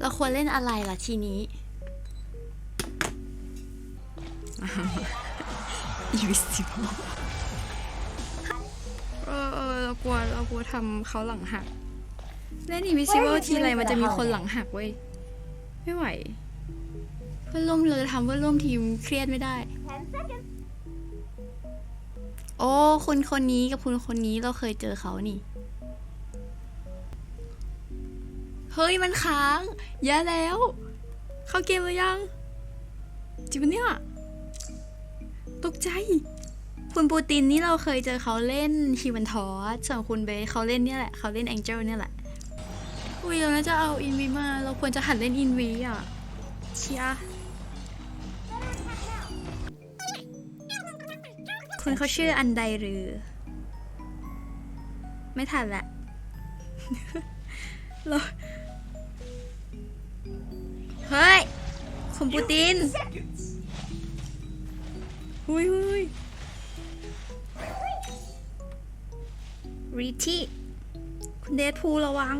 เราควรเล่นอะไรล่ะทีนี้ Invisible เออเออเรากลัวเรากลัวทำเขาหลังหัก เล่น Invisible ทีไรมันจะมีคนหลังหักเว้ย ไม่ไหว เพื่อนร่วมเลยทำเพื่อนร่วมทีมเครียดไม่ได้ โอ้คุณคนนี้กับคุณคนนี้เราเคยเจอเขานี่ เฮ้ยมันค้างแย่แล้ว เข้าเกมหรือยังจริงปะเนี่ยตกใจ คุณปูตินนี่เราเคยเจอเขาเล่นชีวันทอสส่วนคุณเบสเขาเล่นเนี่ยแหละ เขาเล่นแองเจิลเนี่ยแหละ อุ้ยเราน่าจะเอาอินวีมา เราควรจะหัดเล่นอินวีอะ เชียร์คุณเขาชื่ออันใดหรือ ไม่ทันละเรา เฮ้ย คุณปูตินหุยหุยรีที่คุณเดทพูระวัง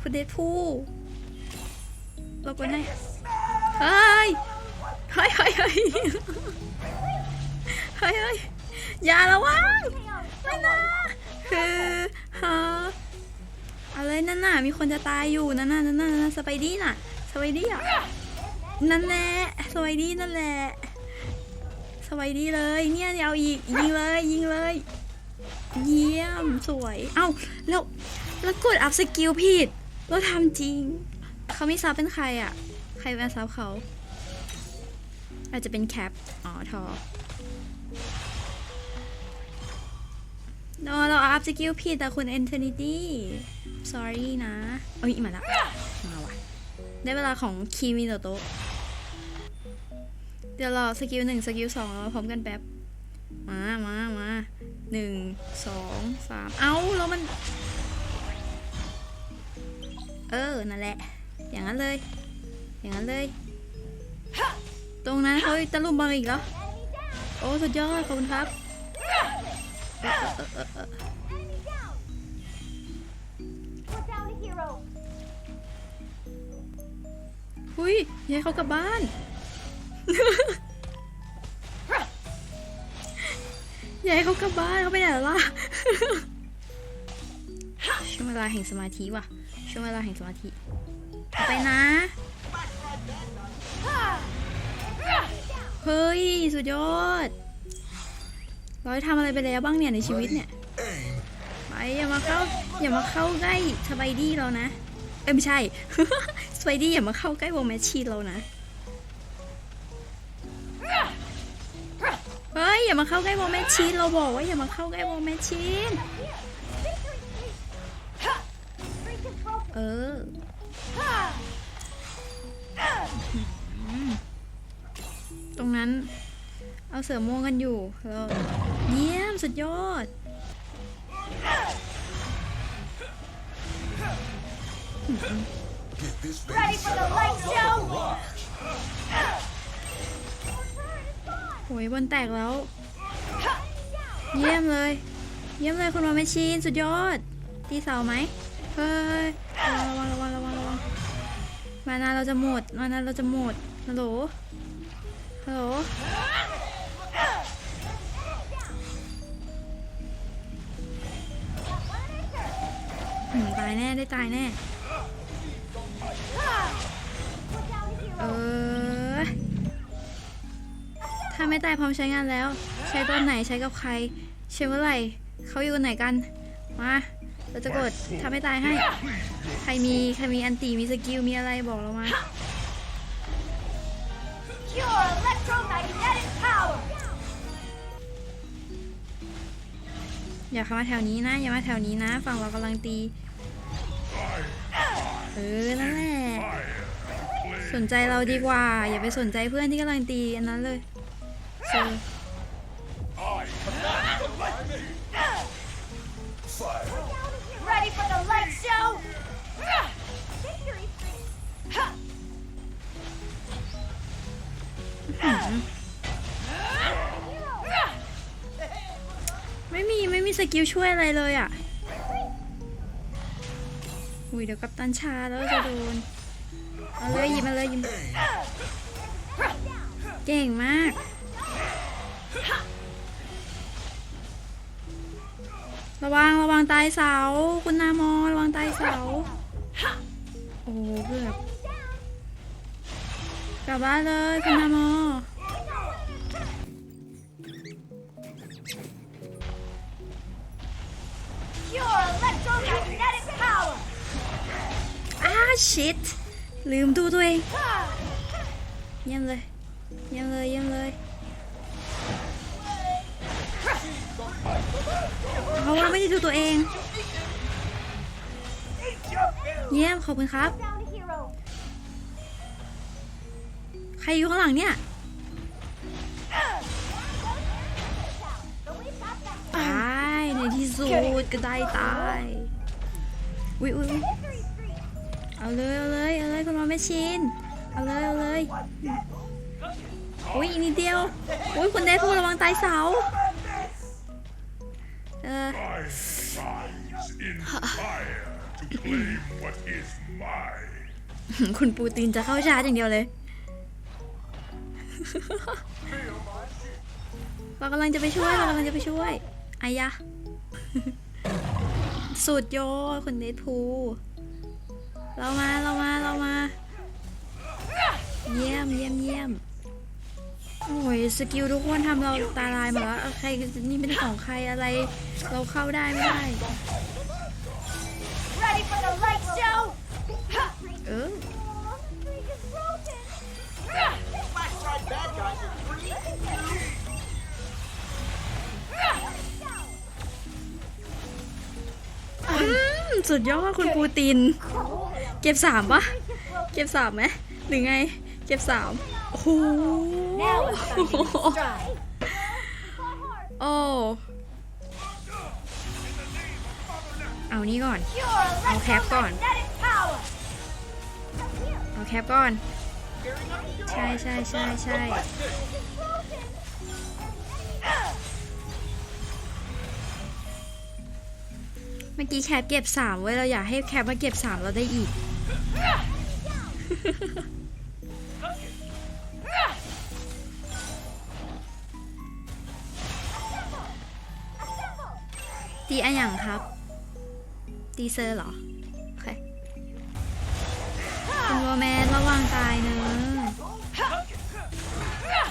คุณเดทพูเราก็ให้เฮ้ยเฮ้ย เฮ้ยเฮ้ยเฮ้ยเฮ้ยอย่าระวัง ไม่นะคือฮะ อะไรนั่นน่ะ มีคนจะตายอยู่นั่นน่ะนั่นน่ะนั่นน่ะสไปดี้น่ะสไปดี้อะนั่นแหละสไปดี้นั่นแหละสไปดี้เลยเนี่ยเอาอีกยิงเลยยิงเลย เยี่ยมสวย เอ้าแล้วแล้วกดอัพสกิลผิดเราทำจริง เขาไม่ซับเป็นใครอะ ใครมาซับเขา อาจจะเป็นแคป อ๋อทอ เราเราอัพสกิลผิดแต่คุณ Infinity sorry นะ เอ้ยมาละ มาว่ะ ได้เวลาของคีมิโนโตะเดี๋ยวรอสกิลหนึ่งสกิลสองเราพร้อมกันแป๊บ มา มา มาหนึ่งสองสามเอ้า แล้วมัน เออ นั่นแหละ อย่างนั้นเลย อย่างนั้นเลย ตรงนั้นเขาตะลุมบอลอีกแล้ว โอ้ สุดยอด ขอบคุณครับ หุยยายเขากลับบ้าน ยายเขากลับบ้านเขาไปไหนแล้วล่ะ ช่วงเวลาแห่งสมาธิว่ะ ช่วงเวลาแห่งสมาธิ ไปนะ เฮ้ย สุดยอด ราได้ทำอะไรไปแล้วบ้างเนี่ยในชีวิตเนี่ยไปอย่ามาเข้าอย่ามาเข้าใกล้สไปดี้เรานะ เอ้ยไม่ใช่สไปดี้อย่ามาเข้าใกล้วงแมชชีนเรานะเฮ้ยอย่ามาเข้าใกล้วงแมชชีนเราบอกว่าอย่ามาเข้าใกล้วงแมชชีนเออตรงนั้น เอาเสือม่วงกันอยู่เราเยี่ยมสุดยอด Ready for the light show. โหยบนแตกแล้ว เยี่ยมเลย เยี่ยมเลยคุณวาแมชชีนสุดยอด ตีเสาไหมเฮ้ยระวังระวังระวังระวังมานาเราจะหมดมานาเราจะหมดฮัลโหลฮัลโหล ตายแน่ได้ตายแน่ เออ ถ้าไม่ตายพร้อมใช้งานแล้ว ใช้ตัวไหนใช้กับใคร ใช้เมื่อไหร่เขาอยู่ไหนกัน มา เราจะกดถ้าไม่ตายให้ ใครมีใครมีอันตีมีสกิลมีอะไรบอกเรามาอย่าเข้ามาแถวนี้นะ อย่ามาแถวนี้นะ ฝั่งเรากำลังตี เออนั่นแหละสนใจเราดีกว่า อย่าไปสนใจเพื่อนที่กำลังตีอันนั้นเลยเออ Ready for the light show. Victory streak. ไม่มี ไม่มีสกิลช่วยอะไรเลยอะ อุ้ยเดี๋ยวกัปตันชาแล้วจะโดนเอาเลยหยิบมาเลยหยิบเก่งมาก ระวังระวังตายเสา คุณนามอระวังตายเสา โอ้เกือบกลับบ้านเลยคุณนามอ ชิตลืมดูตัวเองเยี่ยมเลยเยี่ยมเลยเยี่ยมเลยเพราะว่าไม่ได้ดูตัวเอง เยี่ยมขอบคุณครับ ใครอยู่ข้างหลังเนี่ยตายในที่สุดก็ได้ตาย อุ้ยอุ้ย เอาเลยเอาเลยเอาเลยคุณหมอแม่ชินเอาเลยเอาเลยอุ้ยอีกนิดเดียวอุ้ยคุณได้พูดระวังตายเสาเออ what is คุณปูตินจะเข้าชาร์จอย่างเดียวเลยเรากำลังจะไปช่วยเรากำลังจะไปช่วยอายะสุดยอดคุณเดดพู เรามาเรามาเรามา เยี่ยมเยี่ยมเยี่ยมโอ้ยสกิลทุกคนทำเราตาลายหมดแล้วเอาใครนี่เป็นของใครอะไร เราเข้าได้ไม่ได้ Ready for the light show? เออ Oh, the streak is broken. Flashlight bad guys in three, อืมสุดยอดคุณปูตินเก็บสามปะเก็บสามไหมหรือไง เก็บสามโอ้โหโอ้เอานี่ก่อน Pure I'll cap on. electromagnetic power. เอาแคปก่อน ใช่ใช่ใช่ใช่เมื่อกี้แคปเก็บสามไว้ยเราอยากให้แคปมาเก็บสามเราได้อีก ตีอันอย่างครับ ตีเซอร์เหรอโอเคคุณวอร์แมนระวังตายเนอะ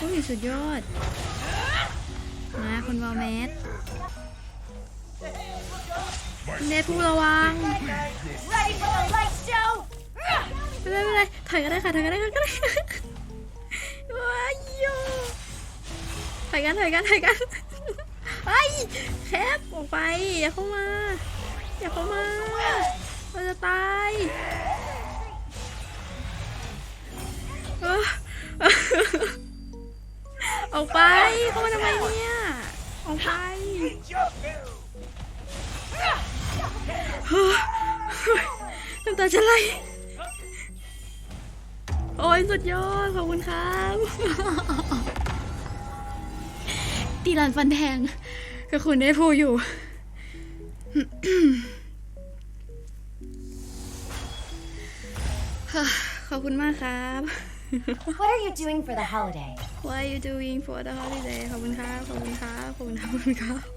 อุ้ยสุดยอด มาคุณวอร์แมนคุณเดชผู้ระวัง ไม่เป็นไรไม่เป็นไรถอยก็ได้ค่ะถอยก็ได้ค่ะก็ได้ว้ายโยถอยกันถอยกันถอยกันไอ้แคบออกไปอย่าเข้ามาอย่าเข้ามาเราจะตายออกไปเข้ามาทำไมเนี่ยออกไปเฮ้ยน้ำตาจะไหล อ้ยสุดยอด ขอบคุณครับตีรันฟันแทงกับคุณได้พูอยู่ ขอบคุณมากครับ What are you doing for the holiday? What are you doing for the holiday ขอบคุณครับ ขอบคุณครับ ขอบคุณครับขอบคุณครับ